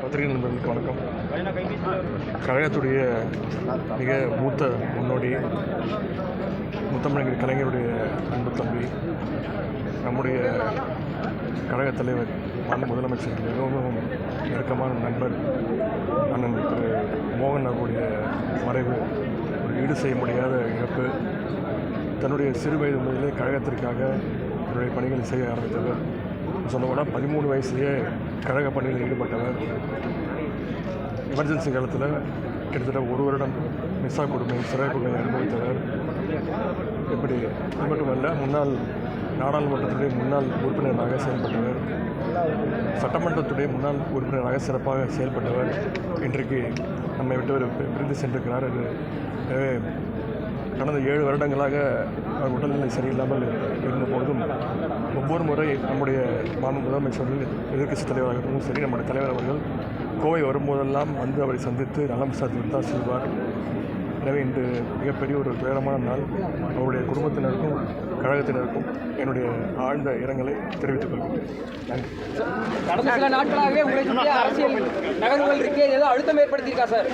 பத்திரிகை நண்பர்களுக்கு வணக்கம். கழகத்துடைய மிக மூத்த முன்னோடி முத்தமிழர் கலைஞருடைய அன்பு தம்பி நம்முடைய கழக தலைவர் மாநில முதலமைச்சர் மிகவும் நெருக்கமான நண்பர் அண்ணன் திரு மோகன் அவருடைய மறைவு ஒரு ஈடு செய்ய முடியாத இழப்பு தன்னுடைய சிறு வயது முதலே கழகத்திற்காக தன்னுடைய பணிகளை செய்ய ஆரம்பித்தவர் சொல்லப்போனால் பதிமூணு வயசுலேயே கழக பணியில் ஈடுபட்டவர். எமர்ஜென்சி காலத்தில் கிட்டத்தட்ட ஒரு வருடம் மிஸ்ஸா கொடுமை சிறை கொடுமை அனுபவித்தவர். இப்படி அது மட்டுமல்ல முன்னாள் நாடாளுமன்றத்துடைய முன்னாள் உறுப்பினராக செயல்பட்டவர். சட்டமன்றத்துடைய முன்னாள் உறுப்பினராக சிறப்பாக செயல்பட்டவர். இன்றைக்கு நம்மை விட்டு பிரிந்து சென்றிருக்கிறார் எனவே கடந்த ஏழு வருடங்களாக அவர் உடல்நிலை சரியில்லாமல் இருந்த போதும் ஒவ்வொரு முறை நம்முடைய மாநில முதலமைச்சர்கள் எதிர்க்கட்சி தலைவராகவும் சரி நம்முடைய தலைவர் அவர்கள் கோவை வரும்போதெல்லாம் வந்து அவரை சந்தித்து நலம் விசாரித்து தான் செல்வார். எனவே இன்று மிகப்பெரிய ஒரு துயரமான நாள். அவருடைய குடும்பத்தினருக்கும் கழகத்தினருக்கும் என்னுடைய ஆழ்ந்த இரங்கலை தெரிவித்துக் கொள்கிறேன். நன்றி. கடந்த சில நாட்களாகவே அரசியல் நகர்வுகள் இருக்கே ஏதோ அழுத்தம் ஏற்படுத்தியிருக்கா சார்?